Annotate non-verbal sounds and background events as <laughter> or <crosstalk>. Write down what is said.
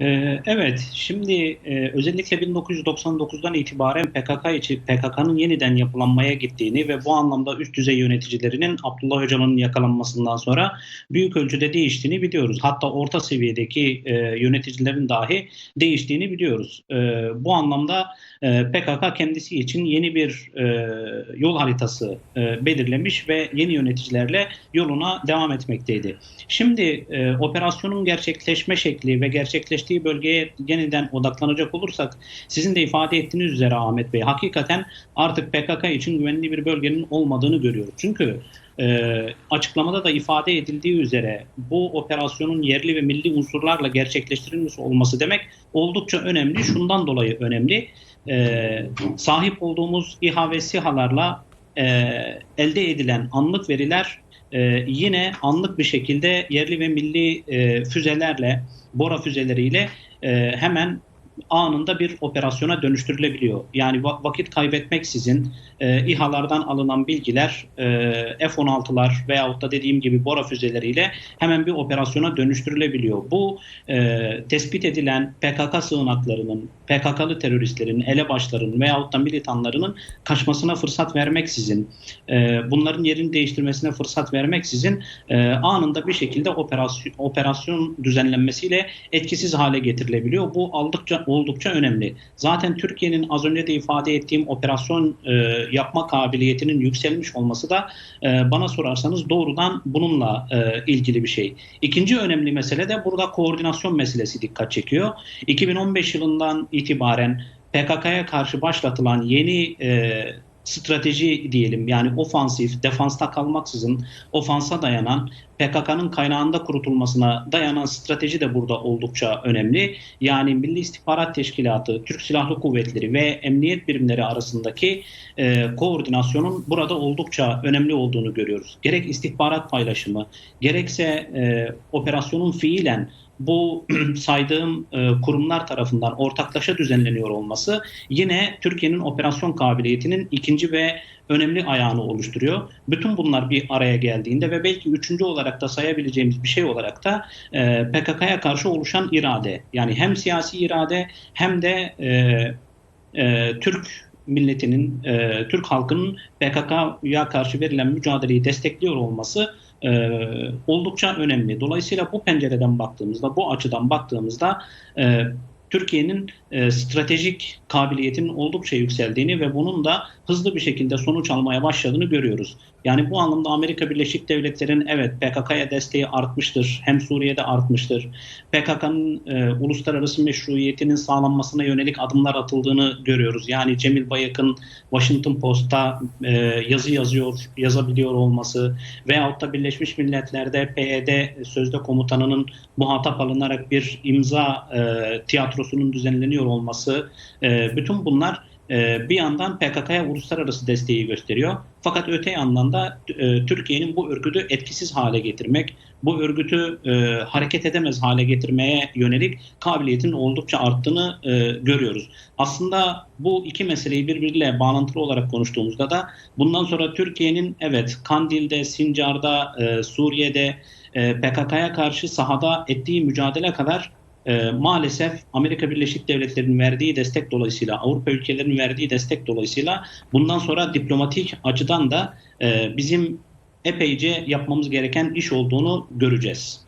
Ee, Evet, şimdi e, özellikle 1999'dan itibaren PKK için PKK'nın yeniden yapılanmaya gittiğini ve bu anlamda üst düzey yöneticilerinin Abdullah Öcalan'ın yakalanmasından sonra büyük ölçüde değiştiğini biliyoruz. Hatta orta seviyedeki e, yöneticilerin dahi değiştiğini biliyoruz. E, bu anlamda PKK kendisi için yeni bir yol haritası belirlemiş ve yeni yöneticilerle yoluna devam etmekteydi. Şimdi operasyonun gerçekleşme şekli ve gerçekleştiği bölgeye yeniden odaklanacak olursak sizin de ifade ettiğiniz üzere Ahmet Bey hakikaten artık PKK için güvenli bir bölgenin olmadığını görüyoruz. Çünkü e, açıklamada da ifade edildiği üzere bu operasyonun yerli ve milli unsurlarla gerçekleştirilmiş olması demek oldukça önemli. Şundan dolayı önemli. E, sahip olduğumuz İHA ve SİHA'larla e, elde edilen anlık veriler e, yine anlık bir şekilde yerli ve milli e, füzelerle, Bora füzeleriyle e, hemen anında bir operasyona dönüştürülebiliyor. Yani va- vakit kaybetmeksizin e, İHA'lardan alınan bilgiler e, F-16'lar veyahut da dediğim gibi Bora füzeleriyle hemen bir operasyona dönüştürülebiliyor. Bu e, tespit edilen PKK sığınaklarının, PKK'lı teröristlerin, elebaşların veyahut da militanlarının kaçmasına fırsat vermeksizin, e, bunların yerini değiştirmesine fırsat vermeksizin e, anında bir şekilde operasyon, operasyon düzenlenmesiyle etkisiz hale getirilebiliyor. Bu oldukça oldukça önemli. Zaten Türkiye'nin az önce de ifade ettiğim operasyon e, yapma kabiliyetinin yükselmiş olması da e, bana sorarsanız doğrudan bununla e, ilgili bir şey. İkinci önemli mesele de burada koordinasyon meselesi dikkat çekiyor. 2015 yılından itibaren PKK'ya karşı başlatılan yeni e, strateji diyelim yani ofansif, defansta kalmaksızın ofansa dayanan PKK'nın kaynağında kurutulmasına dayanan strateji de burada oldukça önemli. Yani Milli İstihbarat Teşkilatı, Türk Silahlı Kuvvetleri ve emniyet birimleri arasındaki e, koordinasyonun burada oldukça önemli olduğunu görüyoruz. Gerek istihbarat paylaşımı, gerekse e, operasyonun fiilen bu <clears throat> saydığım e, kurumlar tarafından ortaklaşa düzenleniyor olması yine Türkiye'nin operasyon kabiliyetinin ikinci ve önemli ayağını oluşturuyor. Bütün bunlar bir araya geldiğinde ve belki üçüncü olarak da sayabileceğimiz bir şey olarak da e, PKK'ya karşı oluşan irade. Yani hem siyasi irade hem de e, Türk milletinin, e, Türk halkının PKK'ya karşı verilen mücadeleyi destekliyor olması e, oldukça önemli. Dolayısıyla bu pencereden baktığımızda, bu açıdan baktığımızda e, Türkiye'nin e, stratejik kabiliyetinin oldukça yükseldiğini ve bunun da hızlı bir şekilde sonuç almaya başladığını görüyoruz. Yani bu anlamda Amerika Birleşik Devletleri'nin evet PKK'ya desteği artmıştır. Hem Suriye'de artmıştır. PKK'nın e, uluslararası meşruiyetinin sağlanmasına yönelik adımlar atıldığını görüyoruz. Yani Cemil Bayık'ın Washington Post'ta e, yazı yazıyor, yazabiliyor olması veyahut da Birleşmiş Milletler'de PYD sözde komutanının muhatap alınarak bir imza e, tiyatrosunun düzenleniyor olması e, bütün bunlar e, bir yandan PKK'ya uluslararası desteği gösteriyor. Fakat öte yandan da e, Türkiye'nin bu örgütü etkisiz hale getirmek, bu örgütü e, hareket edemez hale getirmeye yönelik kabiliyetin oldukça arttığını e, görüyoruz. Aslında bu iki meseleyi birbiriyle bağlantılı olarak konuştuğumuzda da bundan sonra Türkiye'nin evet Kandil'de, Sincar'da, e, Suriye'de e, PKK'ya karşı sahada ettiği mücadele kadar e, maalesef Amerika Birleşik Devletleri'nin verdiği destek dolayısıyla, Avrupa ülkelerinin verdiği destek dolayısıyla bundan sonra diplomatik açıdan da e, bizim epeyce yapmamız gereken iş olduğunu göreceğiz.